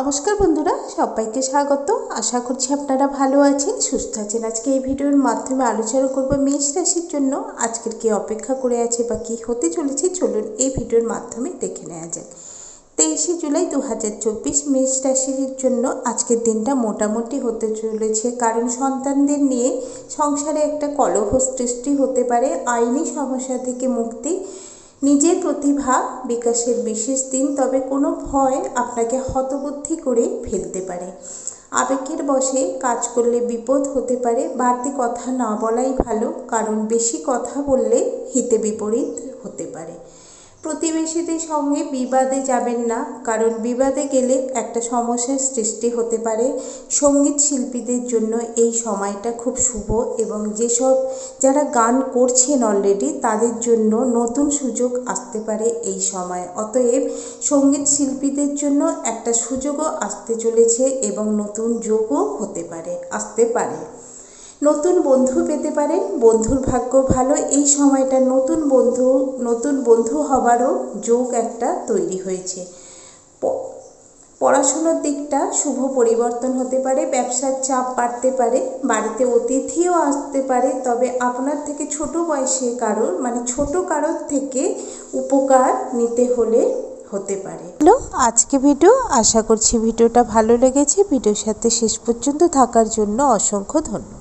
নমস্কার বন্ধুরা, সবাইকে স্বাগত। আশা করছি আপনারা ভালো আছেন, সুস্থ আছেন। আজকে এই ভিডিওর মাধ্যমে আলোচনা করব মেষ রাশির জন্য। আজকের কি অপেক্ষা করে আছে বা কি হতে চলেছে, চলুন এই ভিডিওর মাধ্যমে দেখে নেওয়া যাক। তেইশে জুলাই দু হাজার চব্বিশ মেষ রাশির জন্য আজকের দিনটা মোটামুটি হতে চলেছে। কারণ সন্তানদের নিয়ে সংসারে একটা কলহ সৃষ্টি হতে পারে। আইনি সমস্যা থেকে মুক্তি নিজের প্রতিভা বিকাশের বিশেষ দিন, তবে কোনো ভয় আপনাকে হতবুদ্ধি করে ফেলতে পারে। আবেগের বশে কাজ করলে বিপদ হতে পারে। বাড়তি কথা না বলাই ভালো, কারণ বেশি কথা বললে হিতে বিপরীত হতে পারে। প্রতিবেশীদের সঙ্গে বিবাদে যাবেন না, কারণ বিবাদে গেলে একটা সমস্যার সৃষ্টি হতে পারে। সংগীত শিল্পীদের জন্য এই সময়টা খুব শুভ এবং যেসব যারা গান করছেন অলরেডি তাদের জন্য নতুন সুযোগ আসতে পারে এই সময়। অতএব সংগীত শিল্পীদের জন্য একটা সুযোগও আসতে চলেছে এবং নতুন যোগও হতে পারে, আসতে পারে। নতুন বন্ধু পেতে পারেন। বন্ধুর ভাগ্য ভালো। এই সময়টা নতুন বন্ধু নতুন বন্ধু হবারও যোগ একটা তৈরি হয়েছে। পড়াশুনোর দিকটা শুভ পরিবর্তন হতে পারে, ব্যবসার চাপ বাড়তে পারে, বাড়িতে অতিথিও আসতে পারে, তবে আপনার থেকে ছোট বয়সে কারোর মানে ছোট কারোর থেকে উপকার নিতে হলে হতে পারে। হ্যালো, আজকে ভিডিও, আশা করছি ভিডিওটা ভালো লেগেছে। ভিডিওর সাথে শেষ পর্যন্ত থাকার জন্য অসংখ্য ধন্যবাদ।